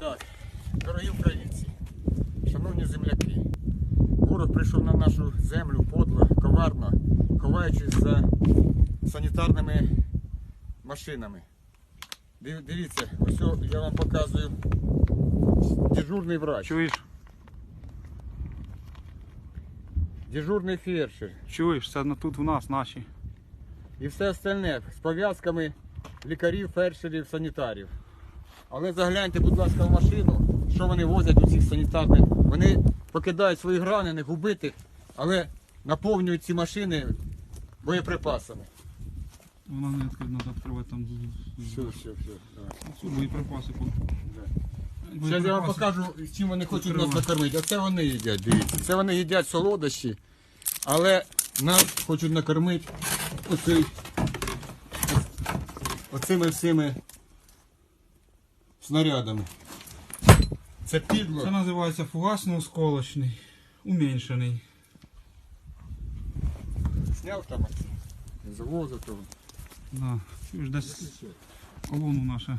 Так, дорогі українці, шановні земляки, ворог прийшов на нашу землю подло, коварно, ховаючись за санітарними машинами. Дивіться, ось я вам показую дежурний врач, Чуєш? дежурний фельдшер Чуєш, це тут в нас наші. і все остальне з пов'язками лікарів, фельдшерів, санітарів. Але загляньте, будь ласка, в машину, що вони возять у цих санітарних. Вони покидають своїх ранених, убитих, але наповнюють ці машини боєприпасами. Вона не відкрита, треба відкривати там. Все, все, все. Давай. Цю боєприпаси. Зараз я вам покажу, з чим вони хочуть нас накормити. Оце вони їдять, дивіться. Це вони їдять солодощі, але нас хочуть накормити оцей, оцими всіми снарядами. Це підло. Це називається фугасно-осколочний, уменьшений. Сняв там з Завозу того. Да. Чуєш, десь колону наша